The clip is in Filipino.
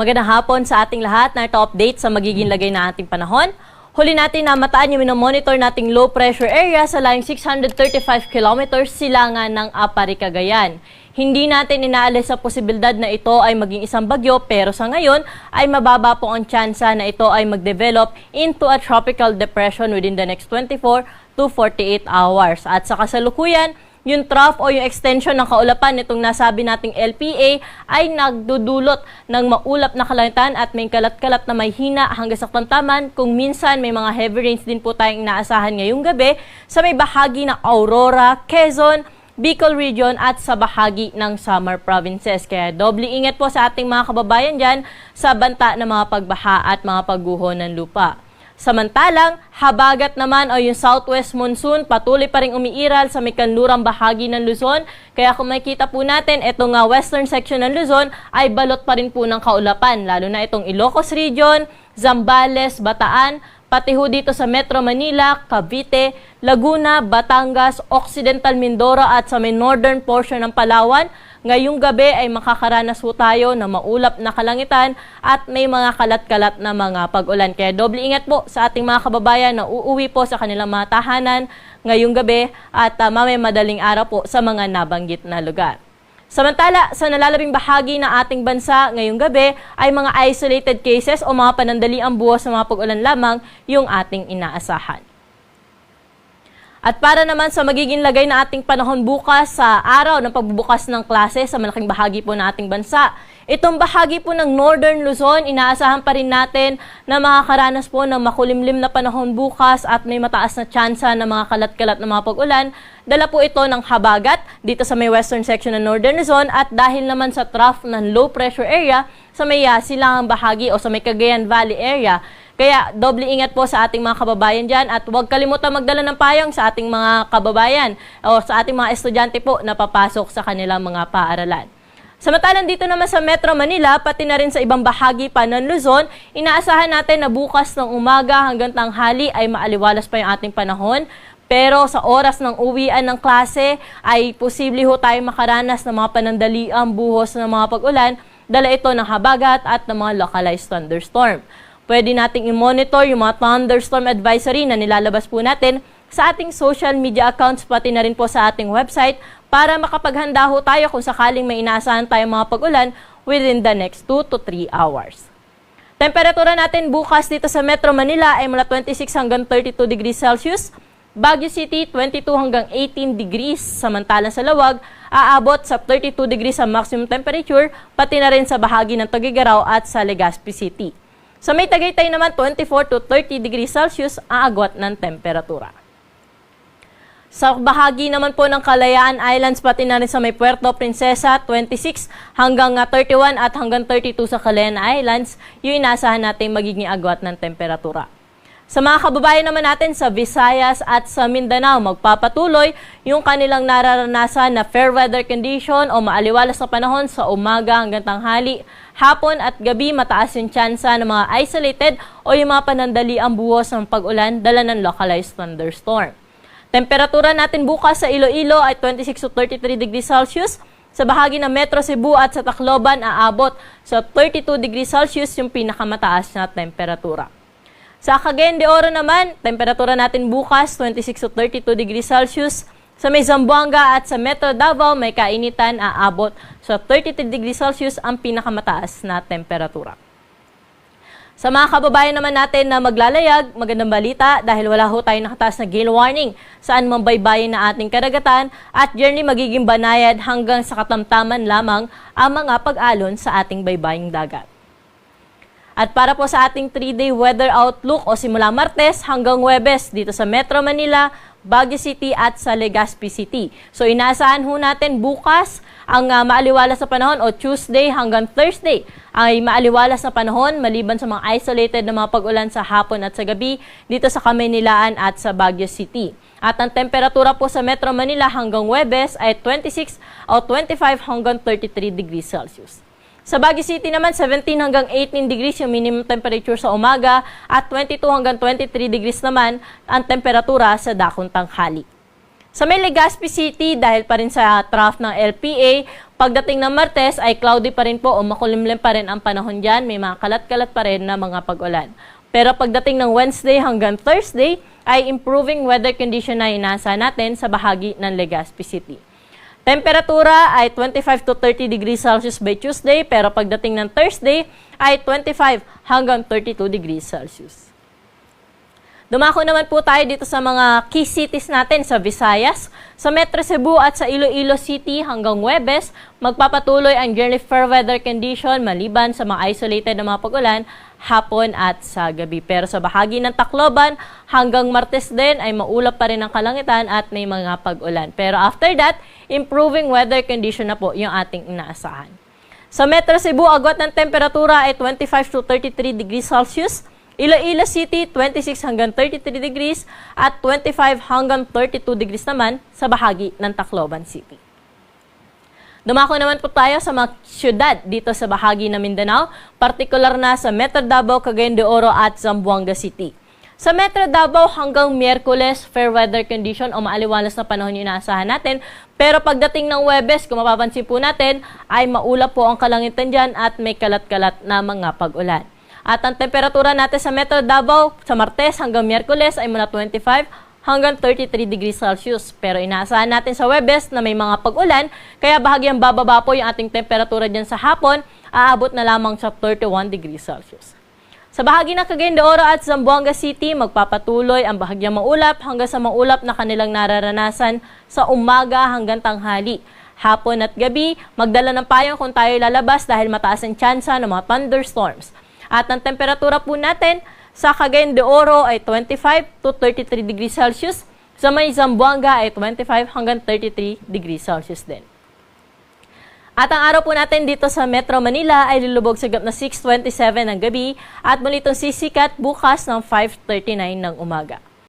Magandang hapon sa ating lahat. Narito update sa magiging lagay na ating panahon. Huli natin na mataan yung minomonitor nating low pressure area sa layong 635 kilometers silangan ng Apari, Cagayan. Hindi natin inaalis sa posibilidad na ito ay maging isang bagyo pero sa ngayon ay mababa po ang tsansa na ito ay mag-develop into a tropical depression within the next 24 to 48 hours. At sa kasalukuyan, yung trough o yung extension ng kaulapan nitong nasabi nating LPA ay nagdudulot ng maulap na kalangitan at may kalat-kalat na may hina hanggang sa klantaman kung minsan may mga heavy rains din po tayong inaasahan ngayong gabi sa may bahagi ng Aurora, Quezon, Bicol Region at sa bahagi ng Samar Provinces. Kaya doble ingat po sa ating mga kababayan dyan sa banta ng mga pagbaha at mga pagguho ng lupa. Samantalang, habagat naman o yung southwest monsoon patuloy pa rin umiiral sa may bahagi ng Luzon. Kaya kung makikita po natin, itong uh, western section ng Luzon ay balot pa rin po ng kaulapan. Lalo na itong Ilocos Region, Zambales, Bataan, pati ho dito sa Metro Manila, Cavite, Laguna, Batangas, Occidental Mindoro at sa may northern portion ng Palawan. Ngayong gabi ay makakaranas ho tayo ng maulap na kalangitan at may mga kalat-kalat na mga pag-ulan. Kaya doble ingat po sa ating mga kababayan na uuwi po sa kanilang mga tahanan ngayong gabi at uh, mamaya madaling araw po sa mga nabanggit na lugar. Samantala, sa nalalabing bahagi ng ating bansa ngayong gabi ay mga isolated cases o mga panandaliang buwas sa mga pag-ulan lamang yung ating inaasahan. At para naman sa magiging lagay na ating panahon bukas sa araw ng pagbubukas ng klase sa malaking bahagi po ng ating bansa. Itong bahagi po ng Northern Luzon, inaasahan pa rin natin na makakaranas po ng makulimlim na panahon bukas at may mataas na tsansa ng mga kalat-kalat na mga pag-ulan. Dala po ito ng habagat dito sa may western section ng Northern Luzon at dahil naman sa trough ng low pressure area sa may silangang bahagi o sa may Cagayan Valley area, kaya doble ingat po sa ating mga kababayan dyan at huwag kalimutan magdala ng payong sa ating mga kababayan o sa ating mga estudyante po na papasok sa kanilang mga paaralan. Samantalang dito naman sa Metro Manila, pati na rin sa ibang bahagi pa ng Luzon, inaasahan natin na bukas ng umaga hanggang tanghali ay maaliwalas pa yung ating panahon. Pero sa oras ng uwian ng klase ay posible ho tayo makaranas ng mga panandaliang buhos ng mga pag-ulan, dala ito ng habagat at ng mga localized thunderstorm. Pwede nating i-monitor yung mga thunderstorm advisory na nilalabas po natin sa ating social media accounts pati na rin po sa ating website para makapaghanda ho tayo kung sakaling may inaasahan tayong mga pag-ulan within the next 2 to 3 hours. Temperatura natin bukas dito sa Metro Manila ay mula 26 hanggang 32 degrees Celsius. Baguio City, 22 hanggang 18 degrees. Samantalang sa Lawag, aabot sa 32 degrees ang maximum temperature, pati na rin sa bahagi ng Tagigaraw at sa Legazpi City. Sa may Tagaytay naman, 24 to 30 degrees Celsius ang agwat ng temperatura. Sa bahagi naman po ng Kalayaan Islands, pati na rin sa may Puerto Princesa, 26 hanggang ah, 31 at hanggang 32 sa Kalayaan Islands, yung inasahan natin magiging agwat ng temperatura. Sa mga kababayan naman natin sa Visayas at sa Mindanao, magpapatuloy yung kanilang nararanasan na fair weather condition o maaliwalas na panahon sa umaga hanggang tanghali. Hapon at gabi, mataas yung tsansa ng mga isolated o yung mga panandali ang buhos ng pag-ulan dala ng localized thunderstorm. Temperatura natin bukas sa Iloilo ay 26 to 33 degrees Celsius. Sa bahagi ng Metro Cebu at sa Tacloban, aabot sa 32 degrees Celsius yung pinakamataas na temperatura. Sa Cagayan de Oro naman, temperatura natin bukas 26 to 32 degrees Celsius. Sa may Zamboanga at sa Metro Davao, may kainitan aabot sa 33 degrees Celsius ang pinakamataas na temperatura. Sa mga kababayan naman natin na maglalayag, magandang balita dahil wala ho tayong nakataas na gale warning saan man baybayin na ating karagatan at journey magiging banayad hanggang sa katamtaman lamang ang mga pag-alon sa ating baybaying dagat. At para po sa ating 3-day weather outlook o simula Martes hanggang Webes dito sa Metro Manila, Baguio City at sa Legazpi City. So inaasahan ho natin bukas ang uh, maaliwalas na panahon o Tuesday hanggang Thursday ay maaliwalas na panahon maliban sa mga isolated na mga pag-ulan sa hapon at sa gabi dito sa Kamaynilaan at sa Baguio City. At ang temperatura po sa Metro Manila hanggang Webes ay 26 o 25 hanggang 33 degrees Celsius. Sa Baguio City naman, 17 hanggang 18 degrees yung minimum temperature sa umaga at 22 hanggang 23 degrees naman ang temperatura sa dakong tanghali. Sa may City, dahil pa rin sa trough ng LPA, pagdating ng Martes ay cloudy pa rin po o makulimlim pa rin ang panahon dyan. May mga kalat-kalat pa rin na mga pag-ulan. Pero pagdating ng Wednesday hanggang Thursday, ay improving weather condition na inasa natin sa bahagi ng Legazpi City. Temperatura ay 25 to 30 degrees Celsius by Tuesday, pero pagdating ng Thursday ay 25 hanggang 32 degrees Celsius. Dumako naman po tayo dito sa mga key cities natin sa Visayas. Sa Metro Cebu at sa Iloilo City hanggang Huwebes, magpapatuloy ang generally fair weather condition maliban sa mga isolated na mga pag-ulan hapon at sa gabi. Pero sa bahagi ng Tacloban hanggang Martes din ay maulap pa rin ang kalangitan at may mga pag-ulan. Pero after that, improving weather condition na po yung ating inaasahan. Sa Metro Cebu, agwat ng temperatura ay 25 to 33 degrees Celsius. Iloilo City, 26 hanggang 33 degrees at 25 hanggang 32 degrees naman sa bahagi ng Tacloban City. Dumako naman po tayo sa mga syudad dito sa bahagi ng Mindanao, partikular na sa Metro Davao, Cagayan de Oro at Zamboanga City. Sa Metro Davao hanggang Miyerkules, fair weather condition o maaliwalas na panahon yung inaasahan natin. Pero pagdating ng Webes, kung mapapansin po natin, ay maulap po ang kalangitan dyan at may kalat-kalat na mga pag-ulan. At ang temperatura natin sa Metro Davao sa Martes hanggang Miyerkules ay mula 25 hanggang 33 degrees Celsius. Pero inaasahan natin sa Webes na may mga pag-ulan, kaya bahagyang bababa po yung ating temperatura dyan sa hapon, aabot na lamang sa 31 degrees Celsius. Sa bahagi ng Cagayan de Oro at Zamboanga City, magpapatuloy ang bahagyang maulap hanggang sa maulap na kanilang nararanasan sa umaga hanggang tanghali. Hapon at gabi, magdala ng payong kung tayo lalabas dahil mataas ang tsansa ng mga thunderstorms. At ang temperatura po natin sa Cagayan de Oro ay 25 to 33 degrees Celsius. Sa may Zamboanga ay 25 hanggang 33 degrees Celsius din. At ang araw po natin dito sa Metro Manila ay lulubog sa gap na 6.27 ng gabi at muli itong sisikat bukas ng 5.39 ng umaga.